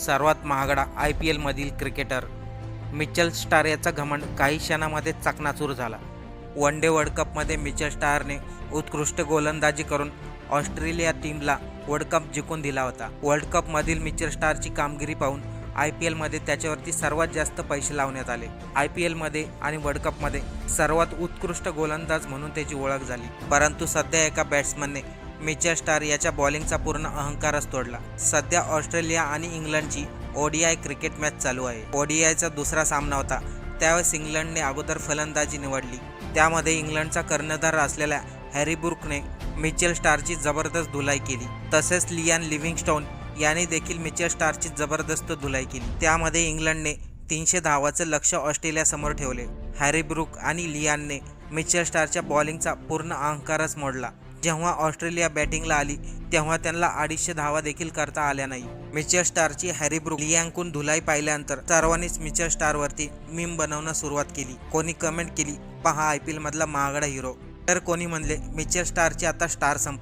सर्वात महागडा I P एलमधील क्रिकेटर मिचल स्टार याचा घमंड काही क्षणामध्ये चकनाचूर झाला. वन डे वर्ल्ड कपमध्ये मिचल स्टारने उत्कृष्ट गोलंदाजी करून ऑस्ट्रेलिया टीमला वर्ल्ड कप जिंकून दिला होता. वर्ल्ड कपमधील मिचल स्टारची कामगिरी पाहून आय पी एलमध्ये त्याच्यावरती सर्वात जास्त पैसे लावण्यात आले. आय पी एलमध्ये आणि वर्ल्ड कपमध्ये सर्वात उत्कृष्ट गोलंदाज म्हणून त्याची ओळख झाली. परंतु सध्या एका बॅट्समनने मिचर स्टार याच्या बॉलिंगचा पूर्ण अहंकारच तोडला. सध्या ऑस्ट्रेलिया आणि इंग्लंडची ओडीआय क्रिकेट मॅच चालू आहे. ओडीआयचा दुसरा सामना होता. त्यावेळेस इंग्लंडने अगोदर फलंदाजी निवडली. त्यामध्ये इंग्लंडचा कर्णधार असलेल्या हॅरी बुर्कने मिचेल स्टारची जबरदस्त धुलाई केली. तसेच लियान लिव्हिंगस्टोन याने देखील मिचेल स्टारची जबरदस्त धुलाई केली. त्यामध्ये इंग्लंडने तीनशे धावाचं लक्ष ऑस्ट्रेलियासमोर ठेवले. हॅरी ब्रुक आणि लियानने मिचेल स्टारच्या बॉलिंगचा पूर्ण अहंकारच मोडला. जेव्हा ऑस्ट्रेलिया बॅटिंगला आली तेव्हा त्यांना अडीचशे धावा देखील करता आल्या नाही. मिचर स्टारची हॅरी ब्रुक लियांकून धुलाई पाहिल्यानंतर सर्वांनीच मिचर स्टारवरती मीम बनवणं सुरुवात केली. कोणी कमेंट केली पहा आय पी एलमधला महागडा हिरो. तर कोणी म्हणले मिचर स्टारची आता स्टार संप